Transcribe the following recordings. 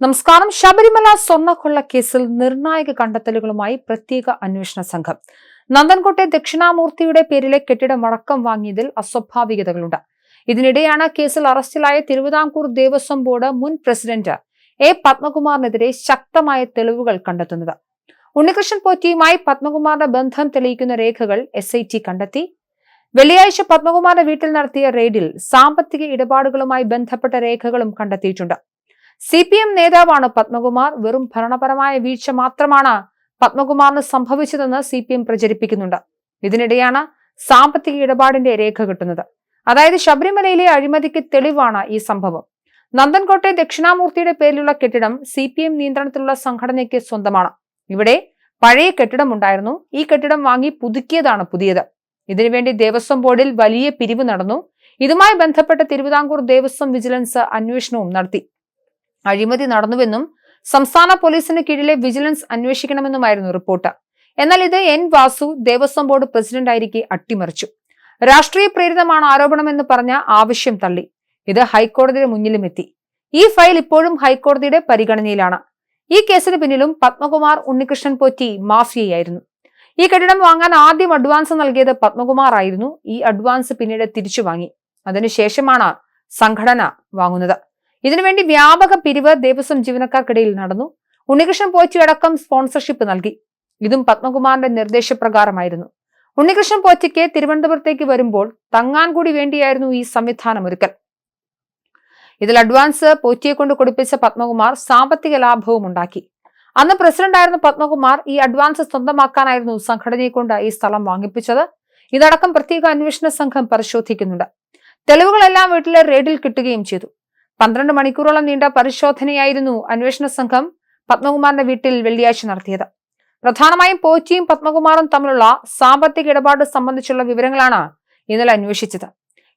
നമസ്കാരം. ശബരിമല സ്വർണക്കൊള്ള കേസിൽ നിർണായക കണ്ടെത്തലുകളുമായി പ്രത്യേക അന്വേഷണ സംഘം. നന്ദൻകോട്ടെ ദക്ഷിണാമൂർത്തിയുടെ പേരിലെ കെട്ടിടം അടക്കം വാങ്ങിയതിൽ അസ്വാഭാവികതകളുണ്ട്. ഇതിനിടെയാണ് കേസിൽ അറസ്റ്റിലായ തിരുവിതാംകൂർ ദേവസ്വം ബോർഡ് മുൻ പ്രസിഡന്റ് എ പത്മകുമാറിനെതിരെ ശക്തമായ തെളിവുകൾ കണ്ടെത്തുന്നത്. ഉണ്ണികൃഷ്ണൻ പോറ്റിയുമായി പത്മകുമാറിന്റെ ബന്ധം തെളിയിക്കുന്ന രേഖകൾ എസ് കണ്ടെത്തി. വെള്ളിയാഴ്ച പത്മകുമാറിന്റെ വീട്ടിൽ നടത്തിയ റെയ്ഡിൽ സാമ്പത്തിക ഇടപാടുകളുമായി ബന്ധപ്പെട്ട രേഖകളും കണ്ടെത്തിയിട്ടുണ്ട്. സി പി എം നേതാവാണ് പത്മകുമാർ. വെറും ഭരണപരമായ വീഴ്ച മാത്രമാണ് പത്മകുമാറിന് സംഭവിച്ചതെന്ന് സി പി എം പ്രചരിപ്പിക്കുന്നുണ്ട്. ഇതിനിടെയാണ് സാമ്പത്തിക ഇടപാടിന്റെ രേഖ കിട്ടുന്നത്. അതായത് ശബരിമലയിലെ അഴിമതിക്ക് തെളിവാണ് ഈ സംഭവം. നന്ദൻകോട്ടെ ദക്ഷിണാമൂർത്തിയുടെ പേരിലുള്ള കെട്ടിടം സി പി എം നിയന്ത്രണത്തിലുള്ള സംഘടനയ്ക്ക് സ്വന്തമാണ്. ഇവിടെ പഴയ കെട്ടിടം ഉണ്ടായിരുന്നു ഈ കെട്ടിടം വാങ്ങി പുതുക്കിയതാണ് പുതിയത്. ഇതിനുവേണ്ടി ദേവസ്വം ബോർഡിൽ വലിയ പിരിവ് നടന്നു. ഇതുമായി ബന്ധപ്പെട്ട് തിരുവിതാംകൂർ ദേവസ്വം വിജിലൻസ് അന്വേഷണവും നടത്തി. അഴിമതി നടന്നുവെന്നും സംസ്ഥാന പോലീസിന് കീഴിലെ വിജിലൻസ് അന്വേഷിക്കണമെന്നുമായിരുന്നു റിപ്പോർട്ട്. എന്നാൽ ഇത് എൻ വാസു ദേവസ്വം ബോർഡ് പ്രസിഡന്റായിരിക്കെ അട്ടിമറിച്ചു. രാഷ്ട്രീയ പ്രേരിതമാണ് ആരോപണമെന്ന് പറഞ്ഞ ആവശ്യം തള്ളി. ഇത് ഹൈക്കോടതിയുടെ മുന്നിലും എത്തി ഈ ഫയൽ ഇപ്പോഴും ഹൈക്കോടതിയുടെ പരിഗണനയിലാണ്. ഈ കേസിന് പിന്നിലും പത്മകുമാർ ഉണ്ണികൃഷ്ണൻ പോറ്റി മാഫിയയായിരുന്നു. ഈ കെട്ടിടം വാങ്ങാൻ ആദ്യം അഡ്വാൻസ് നൽകിയത് പത്മകുമാർ ആയിരുന്നു. ഈ അഡ്വാൻസ് പിന്നീട് തിരിച്ചു വാങ്ങി അതിനുശേഷമാണ് സംഘടന വാങ്ങുന്നത്. ഇതിനുവേണ്ടി വ്യാപക പിരിവ് ദേവസ്വം ജീവനക്കാർക്കിടയിൽ നടന്നു. ഉണ്ണികൃഷ്ണൻ പോറ്റി അടക്കം സ്പോൺസർഷിപ്പ് നൽകി. ഇതും പത്മകുമാറിന്റെ നിർദ്ദേശപ്രകാരമായിരുന്നു. ഉണ്ണികൃഷ്ണൻ പോറ്റിക്ക് തിരുവനന്തപുരത്തേക്ക് വരുമ്പോൾ തങ്ങാൻ കൂടി വേണ്ടിയായിരുന്നു ഈ സംവിധാനം ഒരുക്കൽ ഇതിൽ അഡ്വാൻസ് പോറ്റിയെ കൊണ്ട് കൊടുപ്പിച്ച പത്മകുമാർ സാമ്പത്തിക ലാഭവും ഉണ്ടാക്കി. അന്ന് പ്രസിഡന്റായിരുന്ന പത്മകുമാർ ഈ അഡ്വാൻസ് സ്വന്തമാക്കാനായിരുന്നു സംഘടനയെ കൊണ്ട് ഈ സ്ഥലം വാങ്ങിപ്പിച്ചത്. ഇതടക്കം പ്രത്യേക അന്വേഷണ സംഘം പരിശോധിക്കുന്നുണ്ട്. തെളിവുകളെല്ലാം വീട്ടിലെ റെയ്ഡിൽ കിട്ടുകയും ചെയ്തു. പന്ത്രണ്ട് മണിക്കൂറോളം നീണ്ട പരിശോധനയായിരുന്നു അന്വേഷണ സംഘം പത്മകുമാറിന്റെ വീട്ടിൽ വെള്ളിയാഴ്ച നടത്തിയത്. പ്രധാനമായും പോച്ചിയും പത്മകുമാറും തമ്മിലുള്ള സാമ്പത്തിക ഇടപാട് സംബന്ധിച്ചുള്ള വിവരങ്ങളാണ് ഇന്നലെ അന്വേഷിച്ചത്.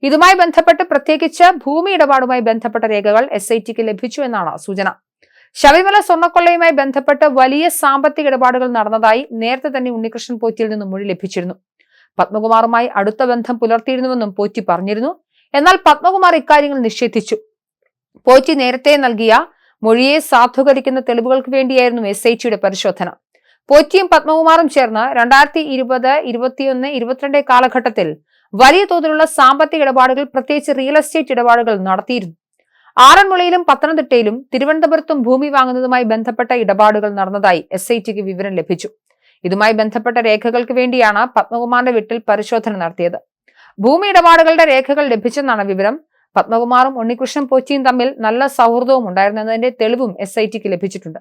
ഇതുമായി ബന്ധപ്പെട്ട് പ്രത്യേകിച്ച് ഭൂമി ഇടപാടുമായി ബന്ധപ്പെട്ട രേഖകൾ എസ് ഐ ടിക്ക് ലഭിച്ചു എന്നാണ് സൂചന. ശബരിമല സ്വർണക്കൊള്ളയുമായി ബന്ധപ്പെട്ട് വലിയ സാമ്പത്തിക ഇടപാടുകൾ നടന്നതായി നേരത്തെ തന്നെ ഉണ്ണികൃഷ്ണൻ പോറ്റിയിൽ നിന്നും മൊഴി ലഭിച്ചിരുന്നു. പത്മകുമാറുമായി അടുത്ത ബന്ധം പുലർത്തിയിരുന്നുവെന്നും പോറ്റി പറഞ്ഞിരുന്നു. എന്നാൽ പത്മകുമാർ ഇക്കാര്യങ്ങൾ നിഷേധിച്ചു. പോറ്റി നേരത്തെ നൽകിയ മൊഴിയെ സാധൂകരിക്കുന്ന തെളിവുകൾക്ക് വേണ്ടിയായിരുന്നു എസ് ഐ ടിയുടെ പരിശോധന. പോറ്റിയും പത്മകുമാറും ചേർന്ന് രണ്ടായിരത്തി ഇരുപത് ഇരുപത്തിയൊന്ന് ഇരുപത്തിരണ്ട് കാലഘട്ടത്തിൽ വലിയ തോതിലുള്ള സാമ്പത്തിക ഇടപാടുകൾ പ്രത്യേകിച്ച് റിയൽ എസ്റ്റേറ്റ് ഇടപാടുകൾ നടത്തിയിരുന്നു. ആറന്മുളയിലും പത്തനംതിട്ടയിലും തിരുവനന്തപുരത്തും ഭൂമി വാങ്ങുന്നതുമായി ബന്ധപ്പെട്ട ഇടപാടുകൾ നടന്നതായി എസ് ഐ ടിക്ക് വിവരം ലഭിച്ചു. ഇതുമായി ബന്ധപ്പെട്ട രേഖകൾക്ക് വേണ്ടിയാണ് പത്മകുമാറിന്റെ വീട്ടിൽ പരിശോധന നടത്തിയത്. ഭൂമി ഇടപാടുകളുടെ രേഖകൾ ലഭിച്ചെന്നാണ് വിവരം. പത്മകുമാറും ഉണ്ണികൃഷ്ണൻ പോച്ചിയും തമ്മിൽ നല്ല സൗഹൃദവും ഉണ്ടായിരുന്നതിന്റെ തെളിവും എസ് ഐ ടിക്ക് ലഭിച്ചിട്ടുണ്ട്.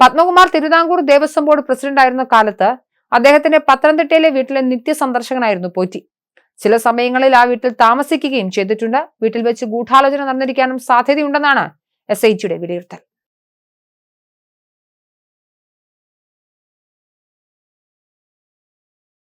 പത്മകുമാർ തിരുവിതാംകൂർ ദേവസ്വം ബോർഡ് പ്രസിഡന്റായിരുന്ന കാലത്ത് അദ്ദേഹത്തിന്റെ പത്തനംതിട്ടയിലെ വീട്ടിലെ നിത്യസന്ദർശകനായിരുന്നു പോറ്റി. ചില സമയങ്ങളിൽ ആ വീട്ടിൽ താമസിക്കുകയും ചെയ്തിട്ടുണ്ട്. വീട്ടിൽ വെച്ച് ഗൂഢാലോചന നടന്നിരിക്കാനും സാധ്യതയുണ്ടെന്നാണ് എസ് ഐ ടിയുടെ വിലയിരുത്തൽ.